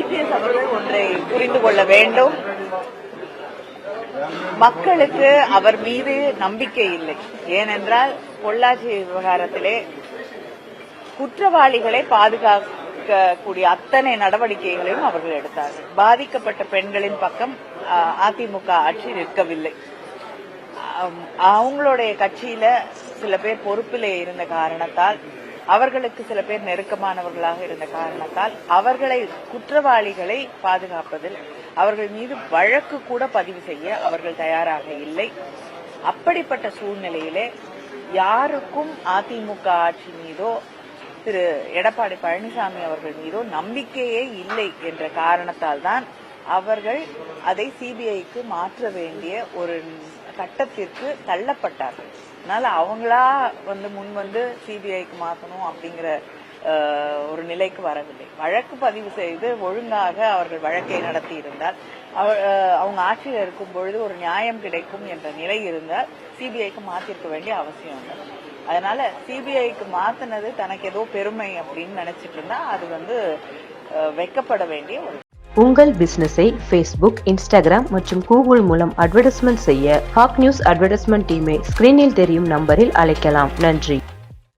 EPS அவர்கள் ஒன்றை புரிந்து கொள்ள வேண்டும். மக்களுக்கு அவர் மீது நம்பிக்கை இல்லை. ஏனென்றால் பொள்ளாச்சி விவகாரத்திலே குற்றவாளிகளை பாதுகாக்கக்கூடிய அத்தனை நடவடிக்கைகளையும் அவர்கள் எடுத்தார்கள். பாதிக்கப்பட்ட பெண்களின் பக்கம் அஹ், அதிமுக ஆட்சி நிற்கவில்லை. அவங்களுடைய கட்சியில சில பேர் பொறுப்பிலே இருந்த காரணத்தால் அவர்களுக்கு சில பேர் நெருக்கமானவர்களாக இருந்த காரணத்தால் அவர்களை குற்றவாளிகளை பாதுகாப்பதில் அவர்கள் மீது வழக்கு கூட பதிவு செய்ய அவர்கள் தயாராக இல்லை. அப்படிப்பட்ட சூழ்நிலையிலே யாருக்கும் அதிமுக ஆட்சி மீதோ திரு எடப்பாடி பழனிசாமி அவர்கள் மீதோ நம்பிக்கையே இல்லை என்ற காரணத்தால் தான் அவர்கள் அதை சிபிஐக்கு மாற்ற வேண்டிய ஒரு கட்டத்திற்கு தள்ளப்பட்டார்கள். அதனால அவங்களா வந்து முன் வந்து சிபிஐக்கு மாற்றணும் அப்படிங்கிற ஒரு நிலைக்கு வரவில்லை. வழக்கு பதிவு செய்து ஒழுங்காக அவர்கள் வழக்கை நடத்தி இருந்தால் அவ- அவங்க ஆட்சியில் இருக்கும் பொழுது ஒரு நியாயம் கிடைக்கும் என்ற நிலை இருந்தால் சிபிஐக்கு மாத்திருக்க வேண்டிய அவசியம் இல்லை. அதனால சிபிஐக்கு மாத்தினது தனக்கு ஏதோ பெருமை அப்படின்னு நினைச்சிட்டு இருந்தா அது வந்து வைக்கப்பட வேண்டிய ஒரு உங்கள் பிசினஸை ஃபேஸ்புக் இன்ஸ்டாகிராம் மற்றும் கூகுள் மூலம் அட்வர்டைஸ்மெண்ட் செய்ய ஹாக் நியூஸ் அட்வர்டைஸ்மெண்ட் டீமை ஸ்கிரீனில் தெரியும் நம்பரில் அழைக்கலாம். நன்றி.